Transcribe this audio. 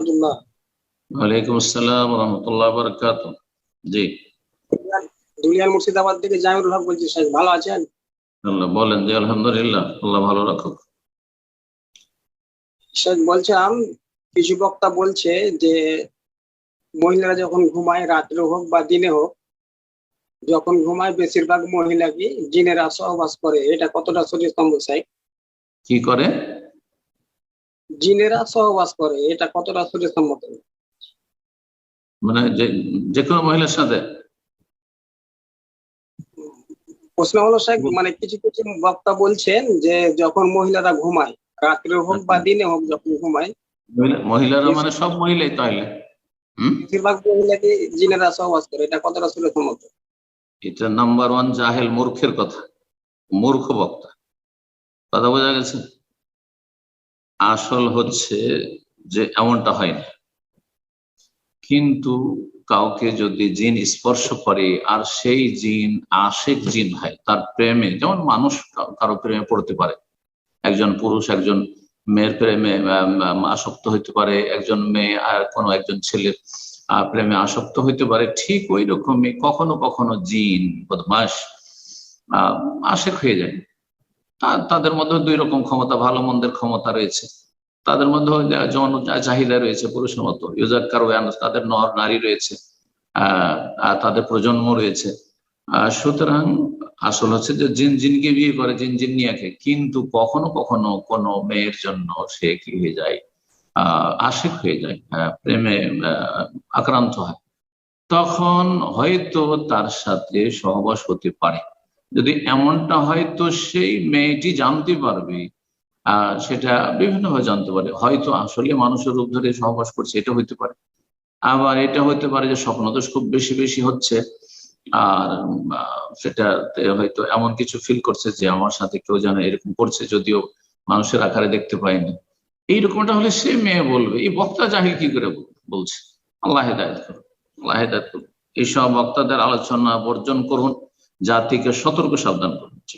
রহমতুল্লাহ ওয়ালাইকুম আসসালাম রহমতুল্লাহ বরকাত জি। দুলিয়াল মুর্শিদাবাদ থেকে জামিরুল হক বলছি শেখ ভালো আছেন? আল্লাহ বলেন যে আলহামদুলিল্লাহ আল্লাহ ভালো রাখুক। শেখ বলছিলাম কিছু বক্তা বলছে যে মহিলারা যখন ঘুমায় রাত্রে হোক বা দিনে হোক যখন ঘুমায় বেশিরভাগ মহিলা কি জিনেরা সহবাস করে? এটা কতটা শরীর স্তম্ভ শেখ কি করে? জিনেরা সহবাস করে এটা কতটা স্তম্ভ মানে যে কোনো মহিলার সাথে? প্রশ্ন হলো শেখ মানে কিছু কিছু বক্তা বলছেন যে যখন মহিলারা ঘুমায় রাত্রে হোক বা দিনে হোক যখন ঘুমায় মহিলা- মহিলারা মানে সব মহিলাই তাহলে বেশিরভাগ মহিলাকে জিনেরা সহবাস করে এটা কতটা সম্মত এটা নাম্বার ওয়ান জাহেল মূর্খের কথা মূর্খ বক্তা। কথা বোঝা গেছে? আসল হচ্ছে যে এমনটা হয় না কিন্তু কাউকে যদি জিন স্পর্শ করে আর সেই জিন আশেক জিন হয় তার প্রেমে যেমন মানুষ কারও প্রেমে পড়তে পারে। একজন পুরুষ একজন মেয়ের প্রেমে আসক্ত হইতে পারে। একজন মেয়ে আর কোনো একজন ছেলের প্রেমে আসক্ত হইতে পারে। ঠিক ওই রকমই কখনো কখনো জিন বদমাস আহ, আশেক হয়ে যায়। তা- তাদের মধ্যে দুই রকম ক্ষমতা ভালো মন্দের ক্ষমতা রয়েছে। তাদের মধ্যে যৌন চাহিদা রয়েছে পুরুষের মতো। ইউজাক্কার তাদের নর নারী রয়েছে আর তাদের প্রজন্ম রয়েছে। সুতরাং আসল হচ্ছে যে জিন জিনকে বিয়ে করে জিন জিন নিয়াকে। কিন্তু কখনো কখনো কোনো মেয়ের জন্য সে কি হয়ে যায়? আহ আশেক হয়ে যায় আহ, প্রেমে আক্রান্ত হয়। তখন হয়তো তার সাথে সহবাস হতে পারে। যদি এমনটা হয় তো সেই মেয়েটি জানতে পারবে সেটা বিভিন্নভাবে জানতে পারে। হয়তো আসলে মানুষের রূপ ধরে সহবাস করছে, এটা হইতে পারে। আবার এটা হতে পারে যে স্বপ্নদোষ খুব বেশি বেশি হচ্ছে, আর সেটাতে হয়তো এমন কিছু ফিল করছে যে আমার সাথে কেউ যেন এরকম করছে, যদিও মানুষের আকারে দেখতে পায়নি এইরকমটা হলে সে মেয়ে বলবে, এই বক্তা জাহিল কি করে বলছে। আল্লাহ হেদায়ত করুন আল্লাহ হেদায়ত করুন এইসব বক্তাদের আলোচনা বর্জন করুন। জাতিকে সতর্ক সাবধান করছে